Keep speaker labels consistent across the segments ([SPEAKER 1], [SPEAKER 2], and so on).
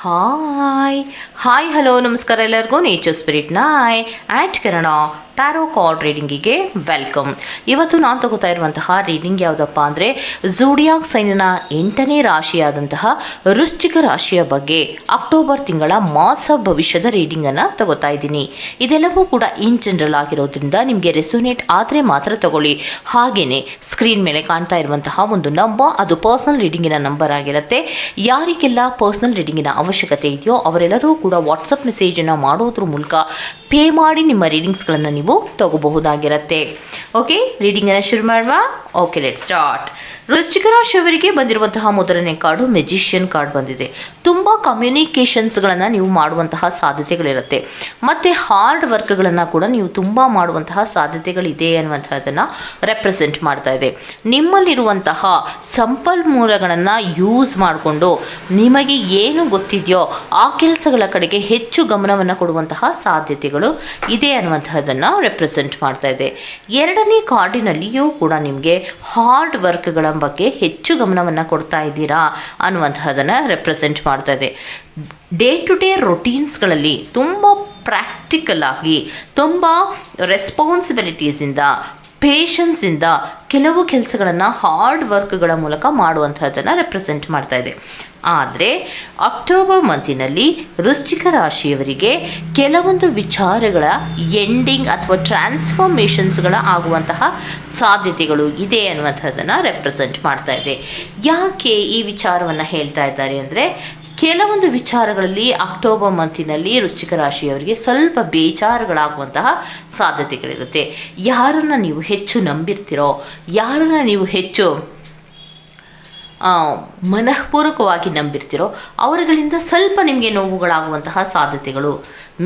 [SPEAKER 1] Hi hi hello ನಮಸ್ಕಾರ ಎಲ್ಲರಿಗೂ nature spirit ನಾಯ್ ಆ್ಯಟ್ ಕನ್ನಡ ಟ್ಯಾರೋ ಕಾರ್ಡ್ ರೀಡಿಂಗಿಗೆ ವೆಲ್ಕಮ್ ಇವತ್ತು ನಾನು ತಗೋತಾ ಇರುವಂತಹ ರೀಡಿಂಗ್ ಯಾವುದಪ್ಪ ಅಂದರೆ ಝೂಡಿಯಾಕ್ ಸೈನ್ಯನ ಎಂಟನೇ ರಾಶಿಯಾದಂತಹ ವೃಶ್ಚಿಕ ರಾಶಿಯ ಬಗ್ಗೆ ಅಕ್ಟೋಬರ್ ತಿಂಗಳ ಮಾಸ ಭವಿಷ್ಯದ ರೀಡಿಂಗನ್ನು ತಗೋತಾ ಇದ್ದೀನಿ. ಇದೆಲ್ಲವೂ ಕೂಡ ಇನ್ ಜನರಲ್ ಆಗಿರೋದ್ರಿಂದ ನಿಮಗೆ ರೆಸೊನೇಟ್ ಆದರೆ ಮಾತ್ರ ತಗೊಳ್ಳಿ. ಹಾಗೆಯೇ ಸ್ಕ್ರೀನ್ ಮೇಲೆ ಕಾಣ್ತಾ ಇರುವಂತಹ ಒಂದು ನಂಬರ್ ಅದು ಪರ್ಸನಲ್ ರೀಡಿಂಗಿನ ನಂಬರ್ ಆಗಿರುತ್ತೆ. ಯಾರಿಗೆಲ್ಲ ಪರ್ಸನಲ್ ರೀಡಿಂಗಿನ ಅವಶ್ಯಕತೆ ಇದೆಯೋ ಅವರೆಲ್ಲರೂ ಕೂಡ ವಾಟ್ಸಪ್ ಮೆಸೇಜನ್ನು ಮಾಡೋದ್ರ ಮೂಲಕ ಪೇ ಮಾಡಿ ನಿಮ್ಮ ರೀಡಿಂಗ್ಸ್ಗಳನ್ನು ನೀವು ತಗೋಬಹುದಾಗಿರತ್ತೆ. ಓಕೆ ರೀಡಿಂಗನ್ನು ಶುರು ಮಾಡುವ? ಓಕೆ ಲೆಟ್ ಸ್ಟಾರ್ಟ್ ವೃಶ್ಚಿಕ ರಾಶಿಯವರಿಗೆ ಬಂದಿರುವಂತಹ ಮೊದಲನೇ ಕಾರ್ಡು ಮೆಜಿಷಿಯನ್ ಕಾರ್ಡ್ ಬಂದಿದೆ. ತುಂಬ ಕಮ್ಯುನಿಕೇಷನ್ಸ್ಗಳನ್ನು ನೀವು ಮಾಡುವಂತಹ ಸಾಧ್ಯತೆಗಳಿರುತ್ತೆ. ಮತ್ತು ಹಾರ್ಡ್ ವರ್ಕ್ಗಳನ್ನು ಕೂಡ ನೀವು ತುಂಬ ಮಾಡುವಂತಹ ಸಾಧ್ಯತೆಗಳಿದೆ ಅನ್ನುವಂಥದ್ದನ್ನು ರೆಪ್ರೆಸೆಂಟ್ ಮಾಡ್ತಾ ಇದೆ. ನಿಮ್ಮಲ್ಲಿರುವಂತಹ ಸಂಪನ್ಮೂಲಗಳನ್ನು ಯೂಸ್ ಮಾಡಿಕೊಂಡು ನಿಮಗೆ ಏನು ಗೊತ್ತಿದೆಯೋ ಆ ಕೆಲಸಗಳ ಕಡೆಗೆ ಹೆಚ್ಚು ಗಮನವನ್ನು ಕೊಡುವಂತಹ ಸಾಧ್ಯತೆಗಳು ಇದೆ ಅನ್ನುವಂತಹದ್ದನ್ನು ರೆಪ್ರೆಸೆಂಟ್ ಮಾಡ್ತಾ ಇದೆ. ಎರಡನೇ ಕಾರ್ಡಿನಲ್ಲಿಯೂ ಕೂಡ ನಿಮಗೆ ಹಾರ್ಡ್ ವರ್ಕ್ಗಳ ಬಗ್ಗೆ ಹೆಚ್ಚು ಗಮನವನ್ನು ಕೊಡ್ತಾ ಇದ್ದೀರಾ ಅನ್ನುವಂತಹದನ್ನು ರೆಪ್ರೆಸೆಂಟ್ ಮಾಡ್ತಾ ಇದೆ. ಡೇ ಟು ಡೇ ರೊಟೀನ್ಸ್ಗಳಲ್ಲಿ ತುಂಬ ಪ್ರಾಕ್ಟಿಕಲ್ ಆಗಿ ತುಂಬ ರೆಸ್ಪಾನ್ಸಿಬಿಲಿಟೀಸಿಂದ ಪೇಷನ್ಸಿಂದ ಕೆಲವು ಕೆಲಸಗಳನ್ನು ಹಾರ್ಡ್ ವರ್ಕ್ಗಳ ಮೂಲಕ ಮಾಡುವಂಥದ್ದನ್ನು ರೆಪ್ರೆಸೆಂಟ್ ಮಾಡ್ತಾ ಇದೆ. ಆದರೆ ಅಕ್ಟೋಬರ್ ಮಂತಿನಲ್ಲಿ ವೃಶ್ಚಿಕ ರಾಶಿಯವರಿಗೆ ಕೆಲವೊಂದು ವಿಚಾರಗಳ ಎಂಡಿಂಗ್ ಅಥವಾ ಟ್ರಾನ್ಸ್ಫಾರ್ಮೇಷನ್ಸ್ಗಳ ಆಗುವಂತಹ ಸಾಧ್ಯತೆಗಳು ಇದೆ ಅನ್ನುವಂಥದ್ದನ್ನು ರೆಪ್ರೆಸೆಂಟ್ ಮಾಡ್ತಾ ಇದೆ. ಯಾಕೆ ಈ ವಿಚಾರವನ್ನು ಹೇಳ್ತಾ ಇದ್ದಾರೆ ಅಂದರೆ ಕೆಲವೊಂದು ವಿಚಾರಗಳಲ್ಲಿ ಅಕ್ಟೋಬರ್ ಮಂತಿನಲ್ಲಿ ವೃಶ್ಚಿಕ ರಾಶಿಯವರಿಗೆ ಸ್ವಲ್ಪ ಬೇಜಾರುಗಳಾಗುವಂತಹ ಸಾಧ್ಯತೆಗಳಿರುತ್ತೆ. ಯಾರನ್ನು ನೀವು ಹೆಚ್ಚು ನಂಬಿರ್ತೀರೋ, ಯಾರನ್ನು ನೀವು ಹೆಚ್ಚು ಮನಃಪೂರ್ವಕವಾಗಿ ನಂಬಿರ್ತಿರೋ, ಅವರುಗಳಿಂದ ಸ್ವಲ್ಪ ನಿಮಗೆ ನೋವುಗಳಾಗುವಂತಹ ಸಾಧ್ಯತೆಗಳು,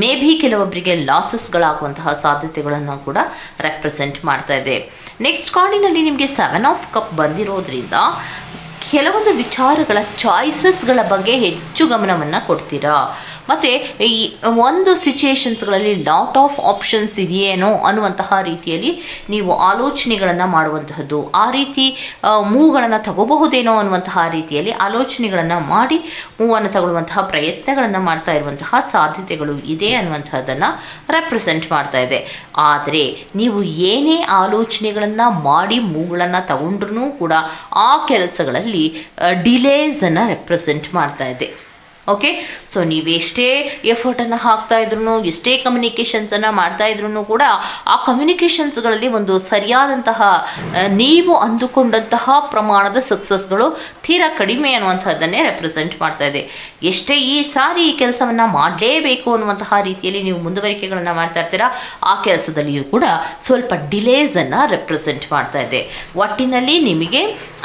[SPEAKER 1] ಮೇ ಬಿ ಕೆಲವೊಬ್ಬರಿಗೆ ಲಾಸಸ್ಗಳಾಗುವಂತಹ ಸಾಧ್ಯತೆಗಳನ್ನು ಕೂಡ ರೆಪ್ರೆಸೆಂಟ್ ಮಾಡ್ತಾ ಇದೆ. ನೆಕ್ಸ್ಟ್ ಕಾರ್ಡಿನಲ್ಲಿ ನಿಮಗೆ ಸೆವೆನ್ ಆಫ್ ಕಪ್ ಬಂದಿರೋದ್ರಿಂದ ಕೆಲವೊಂದು ವಿಚಾರಗಳ ಚಾಯ್ಸಸ್ಗಳ ಬಗ್ಗೆ ಹೆಚ್ಚು ಗಮನವನ್ನು ಕೊಡ್ತೀರಾ? ಮತ್ತು ಈ ಒಂದು ಸಿಚುಯೇಷನ್ಸ್ಗಳಲ್ಲಿ ಲಾಟ್ ಆಫ್ ಆಪ್ಷನ್ಸ್ ಇದೆಯೇನೋ ಅನ್ನುವಂತಹ ರೀತಿಯಲ್ಲಿ ನೀವು ಆಲೋಚನೆಗಳನ್ನು ಮಾಡುವಂತಹದ್ದು. ಆ ರೀತಿ ಮೂವ್ಗಳನ್ನು ತಗೋಬಹುದೇನೋ ಅನ್ನುವಂತಹ ರೀತಿಯಲ್ಲಿ ಆಲೋಚನೆಗಳನ್ನು ಮಾಡಿ ಮೂವನ್ನು ತಗೊಳ್ಳುವಂತಹ ಪ್ರಯತ್ನಗಳನ್ನು ಮಾಡ್ತಾ ಇರುವಂತಹ ಸಾಧ್ಯತೆಗಳು ಇದೆ ಅನ್ನುವಂತಹದ್ದನ್ನು ರೆಪ್ರೆಸೆಂಟ್ ಮಾಡ್ತಾ ಇದೆ. ಆದರೆ ನೀವು ಏನೇ ಆಲೋಚನೆಗಳನ್ನು ಮಾಡಿ ಮೂಗಳನ್ನು ತಗೊಂಡ್ರೂ ಕೂಡ ಆ ಕೆಲಸಗಳಲ್ಲಿ ಡಿಲೇಸನ್ನು ರೆಪ್ರೆಸೆಂಟ್ ಮಾಡ್ತಾ ಇದೆ. ಓಕೆ ಸೊ ನೀವು ಎಷ್ಟೇ ಎಫರ್ಟನ್ನು ಹಾಕ್ತಾ ಇದ್ರು ಎಷ್ಟೇ ಕಮ್ಯುನಿಕೇಷನ್ಸನ್ನು ಮಾಡ್ತಾ ಇದ್ರು ಕೂಡ ಆ ಕಮ್ಯುನಿಕೇಷನ್ಸ್ಗಳಲ್ಲಿ ಒಂದು ಸರಿಯಾದಂತಹ ನೀವು ಅಂದುಕೊಂಡಂತಹ ಪ್ರಮಾಣದ ಸಕ್ಸಸ್ಗಳು ತೀರಾ ಕಡಿಮೆ ಅನ್ನುವಂಥದ್ದನ್ನೇ ರೆಪ್ರೆಸೆಂಟ್ ಮಾಡ್ತಾ ಇದೆ. ಎಷ್ಟೇ ಈ ಸಾರಿ ಈ ಕೆಲಸವನ್ನು ಮಾಡಲೇಬೇಕು ಅನ್ನುವಂತಹ ರೀತಿಯಲ್ಲಿ ನೀವು ಮುಂದುವರಿಕೆಗಳನ್ನು ಮಾಡ್ತಾ ಇರ್ತೀರಾ, ಆ ಕೆಲಸದಲ್ಲಿಯೂ ಕೂಡ ಸ್ವಲ್ಪ ಡಿಲೇಸನ್ನು ರೆಪ್ರೆಸೆಂಟ್ ಮಾಡ್ತಾ ಇದೆ. ಒಟ್ಟಿನಲ್ಲಿ ನಿಮಗೆ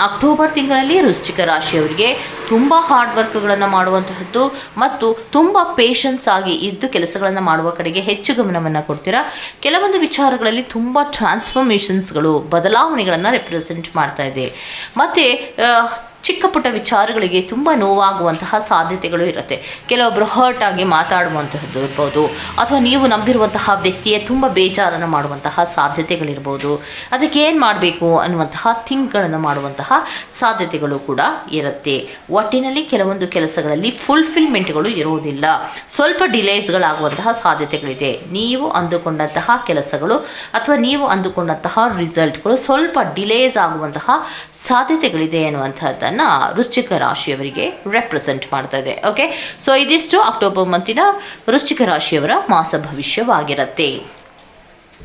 [SPEAKER 1] ಅಕ್ಟೋಬರ್ ತಿಂಗಳಲ್ಲಿ ವೃಶ್ಚಿಕ ರಾಶಿಯವರಿಗೆ ತುಂಬ ಹಾರ್ಡ್ ವರ್ಕ್ಗಳನ್ನು ಮಾಡುವಂತಹದ್ದು ಮತ್ತು ತುಂಬ ಪೇಷನ್ಸ್ ಆಗಿ ಇದ್ದು ಕೆಲಸಗಳನ್ನು ಮಾಡುವ ಕಡೆಗೆ ಹೆಚ್ಚು ಗಮನವನ್ನು ಕೊಡ್ತೀರಾ? ಕೆಲವೊಂದು ವಿಚಾರಗಳಲ್ಲಿ ತುಂಬ ಟ್ರಾನ್ಸ್ಫಾರ್ಮೇಷನ್ಸ್ಗಳು ಬದಲಾವಣೆಗಳನ್ನು ರೆಪ್ರೆಸೆಂಟ್ ಮಾಡ್ತಾ ಇದೆ. ಮತ್ತು ಚಿಕ್ಕ ಪುಟ್ಟ ವಿಚಾರಗಳಿಗೆ ತುಂಬ ನೋವಾಗುವಂತಹ ಸಾಧ್ಯತೆಗಳು ಇರುತ್ತೆ. ಕೆಲವೊಬ್ಬರು ಹರ್ಟ್ ಆಗಿ ಮಾತಾಡುವಂತಹದ್ದು ಇರ್ಬೋದು, ಅಥವಾ ನೀವು ನಂಬಿರುವಂತಹ ವ್ಯಕ್ತಿಯೇ ತುಂಬ ಬೇಜಾರನ್ನು ಮಾಡುವಂತಹ ಸಾಧ್ಯತೆಗಳಿರ್ಬೋದು. ಅದಕ್ಕೆ ಏನು ಮಾಡಬೇಕು ಅನ್ನುವಂತಹ ಥಿಂಕ್ಗಳನ್ನು ಮಾಡುವಂತಹ ಸಾಧ್ಯತೆಗಳು ಕೂಡ ಇರುತ್ತೆ. ಒಟ್ಟಿನಲ್ಲಿ ಕೆಲವೊಂದು ಕೆಲಸಗಳಲ್ಲಿ ಫುಲ್ಫಿಲ್ಮೆಂಟ್ಗಳು ಇರುವುದಿಲ್ಲ. ಸ್ವಲ್ಪ ಡಿಲೇಸ್ಗಳಾಗುವಂತಹ ಸಾಧ್ಯತೆಗಳಿದೆ. ನೀವು ಅಂದುಕೊಂಡಂತಹ ಕೆಲಸಗಳು ಅಥವಾ ನೀವು ಅಂದುಕೊಂಡಂತಹ ರಿಸಲ್ಟ್ಗಳು ಸ್ವಲ್ಪ ಡಿಲೇಸ್ ಆಗುವಂತಹ ಸಾಧ್ಯತೆಗಳಿದೆ ಅನ್ನುವಂಥದ್ದನ್ನು ವೃಶ್ಚಿಕ ರಾಶಿಯವರಿಗೆ ರೆಪ್ರೆಸೆಂಟ್ ಮಾಡ್ತಾ ಇದೆ ಓಕೆ ಸೊ ಇದಿಷ್ಟು ಅಕ್ಟೋಬರ್ ಮಂತಿನ ವೃಶ್ಚಿಕ ರಾಶಿಯವರ ಮಾಸ ಭವಿಷ್ಯವಾಗಿರುತ್ತೆ.